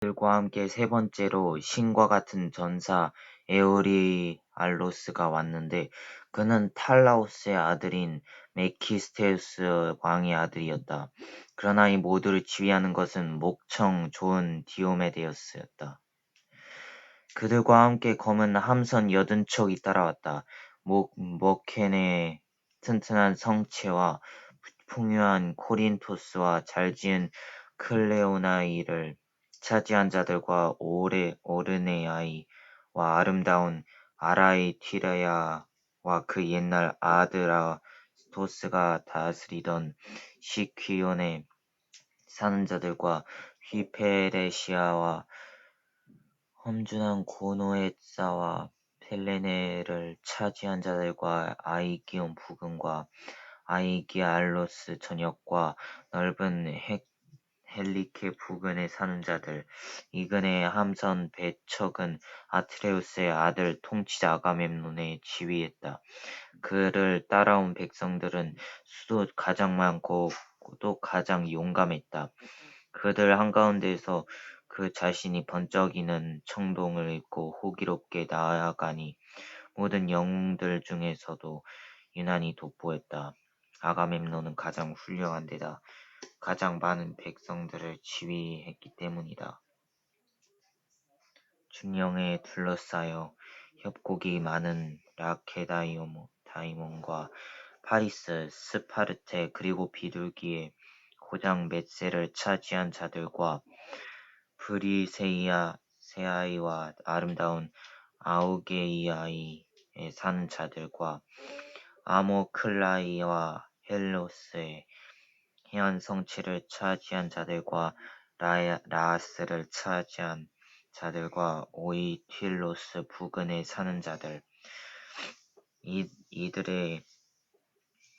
들과 함께 세 번째로 신과 같은 전사 에우리알로스가 왔는데 그는 탈라오스의 아들인 메키스테우스 왕의 아들이었다. 그러나 이 모두를 지휘하는 것은 목청 좋은 디오메데우스였다. 그들과 함께 검은 함선 여든 척이 따라왔다. 목, 머켄의 튼튼한 성체와 풍요한 코린토스와 잘 지은 클레오나이를 차지한 자들과 오레, 오르네아이와 아름다운 아라이티라야와 그 옛날 아드라토스가 다스리던 시퀴온에 사는 자들과 휘페레시아와 험준한 고노에사와 펠레네를 차지한 자들과 아이기온 부근과 아이기알로스 전역과 넓은 핵 헬리케 부근에 사는 자들, 이근의 함선 배척은 아트레우스의 아들 통치자 아가멤논에 지휘했다. 그를 따라온 백성들은 수도 가장 많고 또 가장 용감했다. 그들 한가운데서 그 자신이 번쩍이는 청동을 입고 호기롭게 나아가니 모든 영웅들 중에서도 유난히 돋보였다. 아가멤논은 가장 훌륭한 데다 가장 많은 백성들을 지휘했기 때문이다. 중령에 둘러싸여 협곡이 많은 라케다이몬과 파리스, 스파르테 그리고 비둘기의 고장 맷세를 차지한 자들과 브리세이아 세아이와 아름다운 아우게이아이에 사는 자들과 아모클라이와 헬로스의 해안 성취를 차지한 자들과 라하스를 차지한 자들과 오이 틸로스 부근에 사는 자들 이, 이들의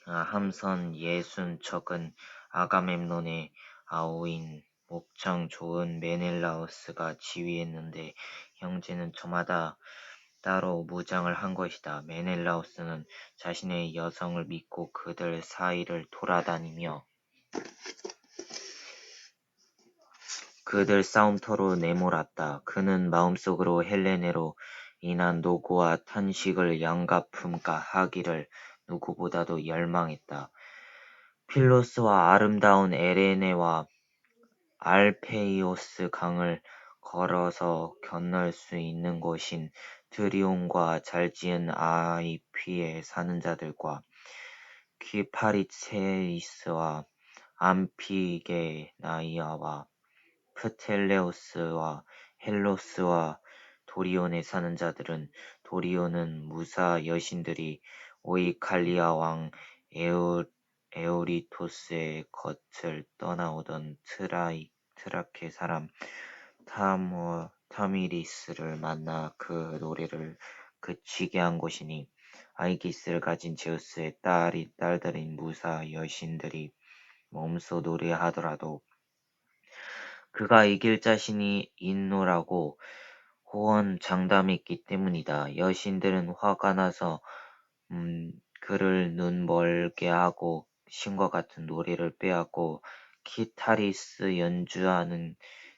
함선 예순 척은 아가멤논의 아우인 목청 좋은 메넬라우스가 지휘했는데 형제는 저마다 따로 무장을 한 것이다. 메넬라우스는 자신의 여성을 믿고 그들 사이를 돌아다니며 그들 싸움터로 내몰았다. 그는 마음속으로 헬레네로 인한 노고와 탄식을 양가품가 하기를 누구보다도 열망했다. 필로스와 아름다운 에레네와 알페이오스 강을 걸어서 건널 수 있는 곳인 드리온과 잘 지은 아이피에 사는 자들과 퀴파리체이스와 암피게나이아와 프텔레오스와 헬로스와 도리온에 사는 자들은 도리온은 무사 여신들이 오이칼리아 왕 에우, 에우리토스의 겉을 떠나오던 트라이, 트라케 사람 타모, 타미리스를 만나 그 노래를 그치게 한 것이니 아이기스를 가진 제우스의 딸이 딸들인 무사 여신들이 몸소 노래하더라도 그가 이길 자신이 있노라고 호언장담했기 때문이다. 여신들은 화가 나서 음, 그를 눈 멀게 하고 신과 같은 노래를 빼앗고 키타리스 연주하는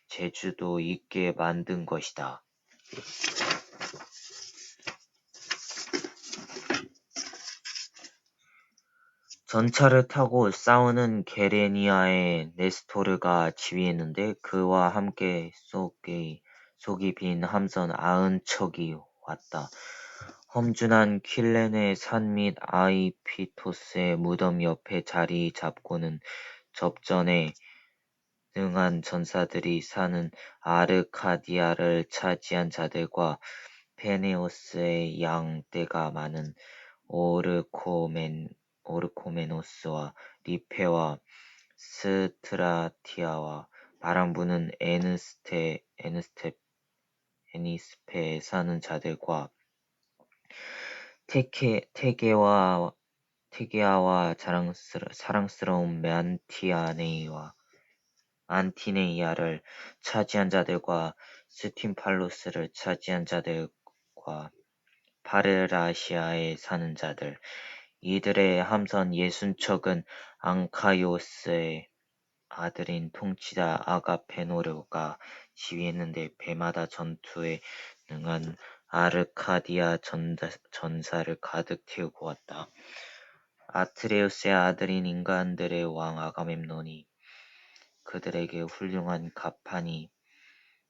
재주도 있게 만든 것이다. 전차를 타고 싸우는 게레니아의 네스토르가 지휘했는데 그와 함께 속이, 속이 빈 함선 아흔 척이 왔다. 험준한 킬렌의 산 및 아이피토스의 무덤 옆에 자리 잡고는 접전에 능한 전사들이 사는 아르카디아를 차지한 자들과 페네오스의 양 떼가 많은 오르코멘 오르코메노스와 리페와 스트라티아와 바람 부는 에느스테, 에느스테, 에니스페에 사는 자들과 테케, 테게와 테게아와 자랑스러, 사랑스러운 만티아네이와 안티네이아를 차지한 자들과 스팀팔로스를 차지한 자들과 파르라시아에 사는 자들 이들의 함선 예순 척은 앙카이오스의 아들인 통치자 아가페노르가 지휘했는데 배마다 전투에 능한 아르카디아 전사 를 가득 태우고 왔다. 아트레우스의 아들인 인간들의 왕 아가멤논이 그들에게 훌륭한 갑판이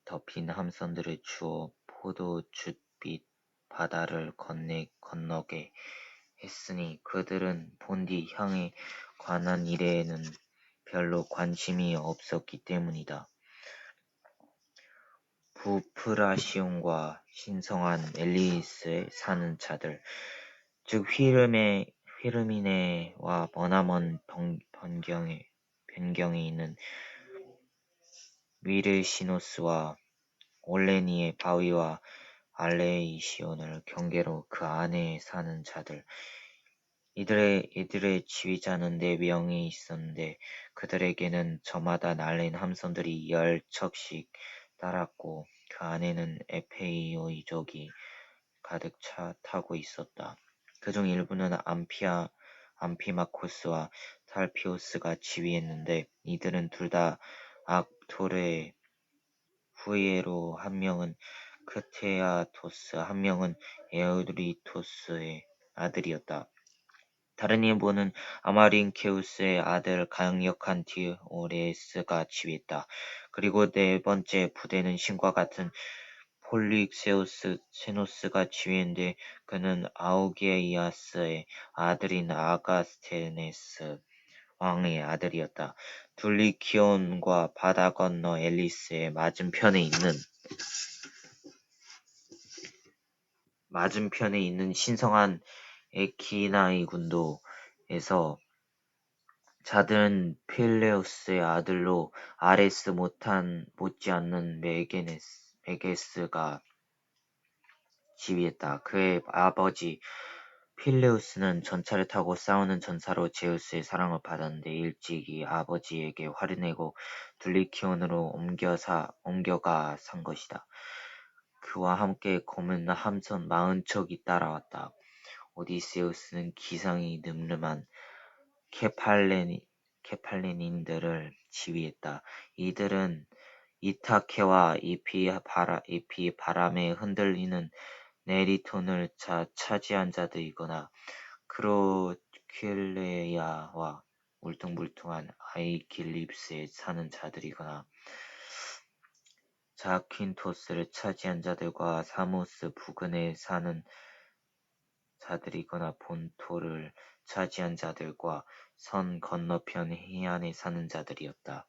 덮인 함선들을 주어 포도주빛 바다를 건네 건너게 했으니 그들은 본디 향에 관한 일에는 별로 관심이 없었기 때문이다. 부프라시온과 신성한 엘리스에 사는 자들, 즉 휘름의 휘르미네와 머나먼 변경에 변경에 있는 위르시노스와 올레니의 바위와 알레이시온을 경계로 그 안에 사는 자들, 이들의 이들의 지휘자는 네 명이 있었는데 그들에게는 저마다 날린 함선들이 열 척씩 따랐고 그 안에는 에페이오이족이 가득 차 타고 있었다. 그중 일부는 암피아 암피마코스와 탈피오스가 지휘했는데 이들은 둘 다 악토르의 후예로 한 명은 크테아토스 한 명은 에우리토스의 아들이었다. 다른 일부는 아마린케우스의 아들 강력한 디오레스가 지휘했다. 그리고 네 번째 부대는 신과 같은 폴릭세우스 세노스가 지휘했는데 그는 아우게이아스의 아들인 아가스테네스 왕의 아들이었다. 둘리키온과 바다 건너 앨리스의 맞은편에 있는 맞은편에 있는 신성한 에키나이 군도에서 자들은 필레우스의 아들로 아레스 못한 못지않는 메게스가 지휘했다. 그의 아버지 필레우스는 전차를 타고 싸우는 전사로 제우스의 사랑을 받았는데 일찍이 아버지에게 화를 내고 둘리키온으로 옮겨가 산 것이다. 그와 함께 검은 함선 마흔 척이 따라왔다. 오디세우스는 기상이 늠름한 케팔레닌들을 지휘했다. 이들은 이타케와 잎이 바람에 흔들리는 네리톤을 차지한 자들이거나 크로킬레야와 울퉁불퉁한 아이길립스에 사는 자들이거나 자킨토스를 차지한 자들과 사모스 부근에 사는 자들이거나 본토를 차지한 자들과 선 건너편 해안에 사는 자들이었다.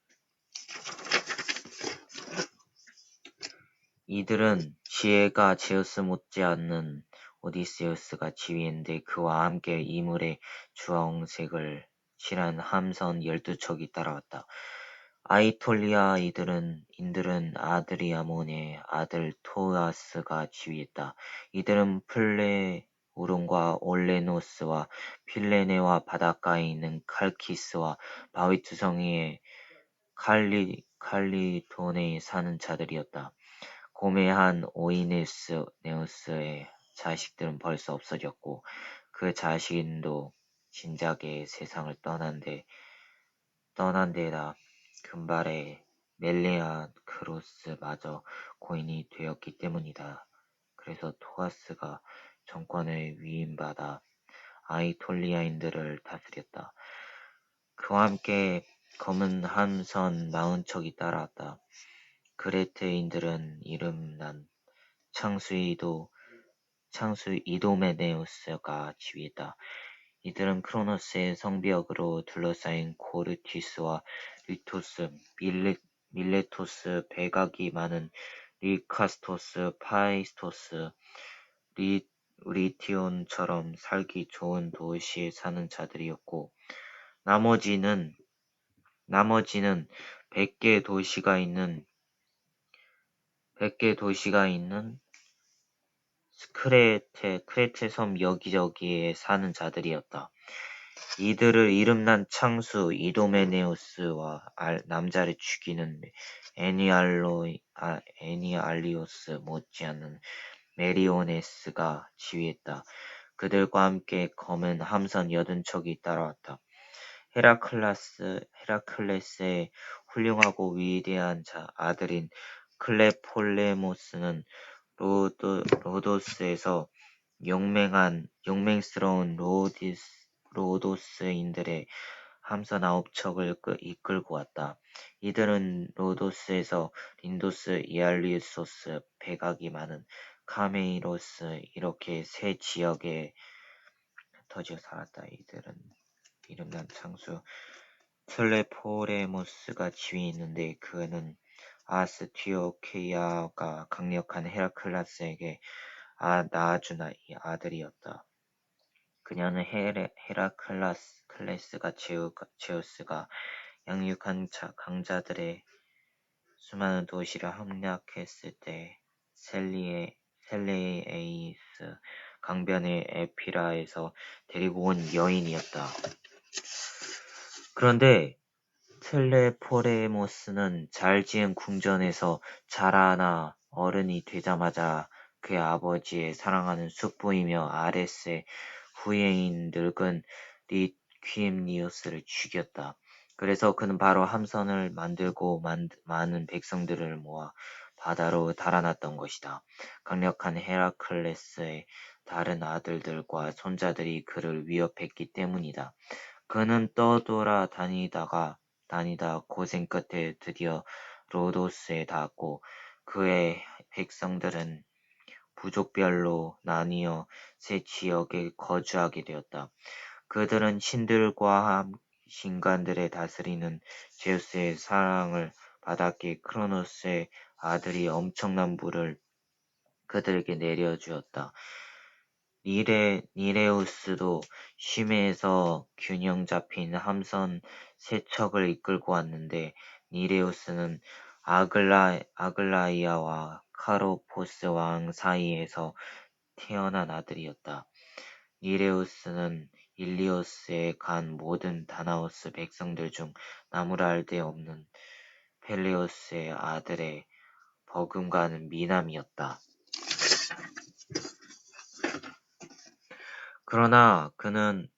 이들은 지혜가 제우스 못지않는 오디세우스가 지휘했는데 그와 함께 이물의 주황색을 칠한 함선 열두 척이 따라왔다. 아이톨리아 이들은 인들은 아드리아몬의 아들 토아스가 지휘했다. 이들은 플레우론과 올레노스와 필레네와 바닷가에 있는 칼키스와 바위투성이의 칼리, 칼리돈에 사는 자들이었다. 고매한 오이네스네우스의 자식들은 벌써 없어졌고 그 자신도 진작에 세상을 떠난 데 떠난 데다 금발의 멜레아 크로스마저 고인이 되었기 때문이다. 그래서 토아스가 정권을 위임받아 아이톨리아인들을 다스렸다. 그와 함께 검은 함선 마흔 척이 따라왔다. 그레트인들은 이름난 창수이도 창수 이도메네우스가 지휘했다. 이들은 크로노스의 성벽으로 둘러싸인 코르티스와 리토스, 밀레, 밀레토스, 백악이 많은 리카스토스, 파이스토스, 리, 리티온처럼 살기 좋은 도시에 사는 자들이었고 나머지는 나머지는 백개 도시가 있는 백개 도시가 있는 크레테, 크레테 섬 여기저기에 사는 자들이었다. 이들을 이름난 창수 이도메네우스와 남자를 죽이는 애니알로, 아, 애니알리오스 못지않은 메리오네스가 지휘했다. 그들과 함께 검은 함선 여든 척이 따라왔다. 헤라클라스, 헤라클레스의 훌륭하고 위대한 자, 아들인 클레폴레모스는 로도, 로도스에서 용맹한, 용맹스러운 로도스인들의 함선 아홉 척을 이끌고 왔다. 이들은 로도스에서 린도스, 이알리소스, 백악이 많은 카메이로스 이렇게 세 지역에 터지어 살았다. 이들은 이름난 장수 틀레포레모스가 지휘했는데 그는 아스티오케이아가 강력한 헤라클라스에게 아, 낳아준 아들이었다. 그녀는 헤라클레스가 제우스가 양육한 강자들의 수많은 도시를 함락했을 때 셀리에, 셀레에이스 강변의 에피라에서 데리고 온 여인이었다. 그런데 텔레포레모스는 잘 지은 궁전에서 자라나 어른이 되자마자 그의 아버지의 사랑하는 숙부이며 아레스의 후예인 늙은 리퀴엠니우스를 죽였다. 그래서 그는 바로 함선을 만들고 많은 백성들을 모아 바다로 달아났던 것이다. 강력한 헤라클레스의 다른 아들들과 손자들이 그를 위협했기 때문이다. 그는 떠돌아 다니다가 다니다 고생 끝에 드디어 로도스에 닿았고 그의 백성들은 부족별로 나뉘어 새 지역에 거주하게 되었다. 그들은 신들과 신간들의 다스리는 제우스의 사랑을 받았기에 크로노스의 아들이 엄청난 부를 그들에게 내려주었다. 니레, 니레우스도 심해에서 균형 잡힌 함선 세 척을 이끌고 왔는데 니레우스는 아글라, 아글라이아와 카로포스 왕 사이에서 태어난 아들이었다. 니레우스는 일리오스에 간 모든 다나우스 백성들 중 나무랄 데 없는 펠레오스의 아들의 버금가는 미남이었다. 그러나 그는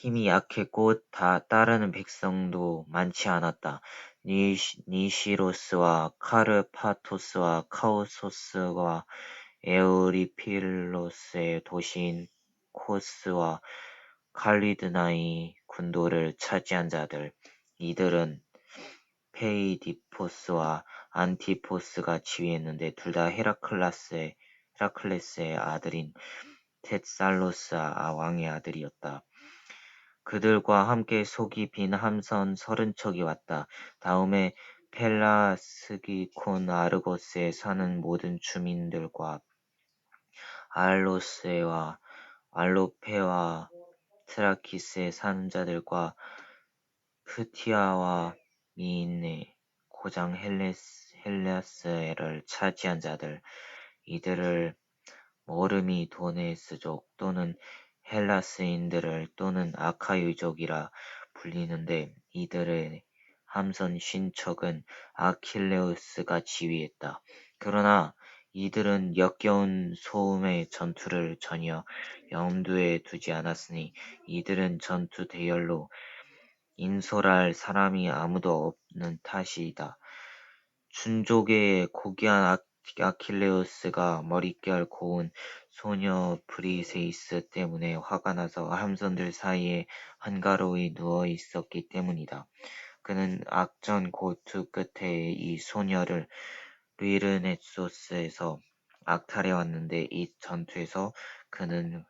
힘이 약했고 다 따르는 백성도 많지 않았다. 니시로스와 카르파토스와 카오소스와 에우리필로스의 도시인 코스와 칼리드나이 군도를 차지한 자들, 이들은 페이디포스와 안티포스가 지휘했는데 둘 다 헤라클레스의 아들인 텟살로스 왕의 아들이었다. 그들과 함께 속이 빈 함선 서른 척이 왔다. 다음에 펠라스기콘 아르고스에 사는 모든 주민들과 알로스와 알로페와 트라키스에 사는 자들과 프티아와 미인네 고장 헬레스, 헬레스를 차지한 자들 이들을 머르미 도네스족 또는 헬라스인들을 또는 아카유족이라 불리는데 이들의 함선 신척은 아킬레우스가 지휘했다. 그러나 이들은 역겨운 소음의 전투를 전혀 염두에 두지 않았으니 이들은 전투 대열로 인솔할 사람이 아무도 없는 탓이다. 준족의 고귀한 아킬레우스가 머릿결 고운 소녀 브리세이스 때문에 화가 나서 함선들 사이에 한가로이 누워 있었기 때문이다. 그는 악전 고투 끝에 이 소녀를 리르네소스에서 악탈해 왔는데 이 전투에서 그는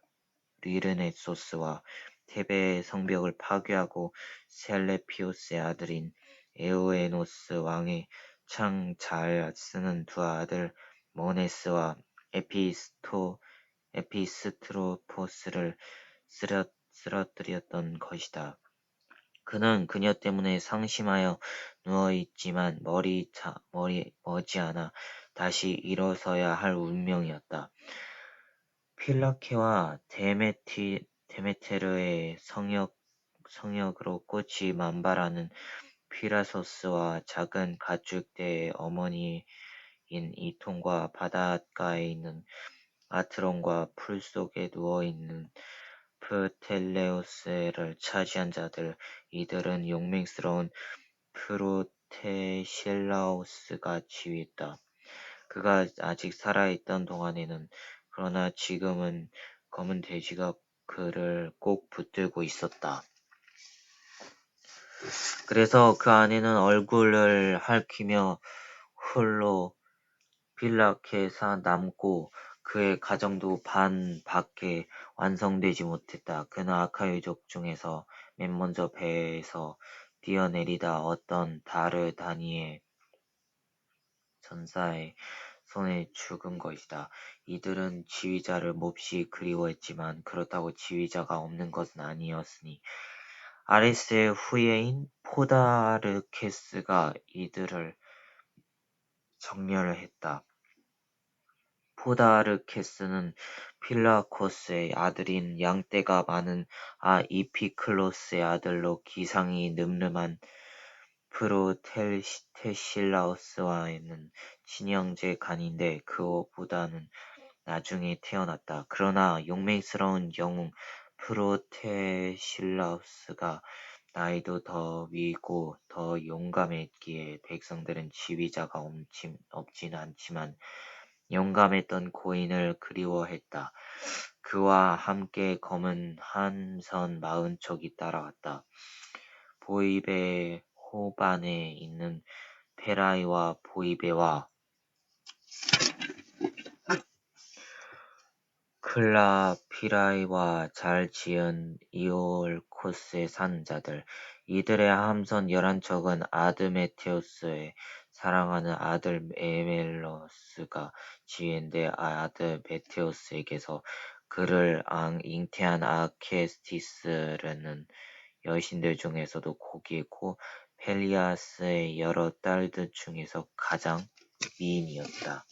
리르네소스와 테베의 성벽을 파괴하고 셀레피오스의 아들인 에오에노스 왕의 창잘 쓰는 두 아들 모네스와 에피스토, 에피스트로포스를 쓰러뜨렸던 것이다. 그는 그녀 때문에 상심하여 누워있지만 머리 자, 머리 머지않아 다시 일어서야 할 운명이었다. 필라케와 데메티, 데메테르의 성역, 성역으로 꽃이 만발하는 피라소스와 작은 가축대의 어머니인 이통과 바닷가에 있는 아트론과 풀 속에 누워 있는 프텔레우스를 차지한 자들 이들은 용맹스러운 프로테실라우스가 지휘했다. 그가 아직 살아있던 동안에는 그러나 지금은 검은 돼지가 그를 꼭 붙들고 있었다. 그래서 그 아내는 얼굴을 핥히며 홀로 빌라켓에 남고 그의 가정도 반 밖에 완성되지 못했다. 그는 아카 유족 중에서 맨 먼저 배에서 뛰어내리다 어떤 다르다니의 전사의 손에 죽은 것이다. 이들은 지휘자를 몹시 그리워했지만 그렇다고 지휘자가 없는 것은 아니었으니 아레스의 후예인 포다르케스가 이들을 정렬했다. 포다르케스는 필라코스의 아들인 양떼가 많은 아 이피클로스의 아들로 기상이 늠름한 프로테실라우스와는 친형제 간인데 그보다는 나중에 태어났다. 그러나 용맹스러운 영웅 프로테실라우스가 나이도 더 위고 더 용감했기에 백성들은 지휘자가 없진 않지만 용감했던 고인을 그리워했다. 그와 함께 검은 한 선 마흔 척이 따라왔다. 보이베 호반에 있는 페라이와 보이베와 클라피라이와 잘 지은 이올코스에 사는 자들 이들의 함선 열한 척은 아드메테우스의 사랑하는 아들 에멜로스가 지휘했는데 아들 메테우스에게서 그를 잉태한 아케스티스는 여신들 중에서도 고귀했고 펠리아스의 여러 딸들 중에서 가장 미인이었다.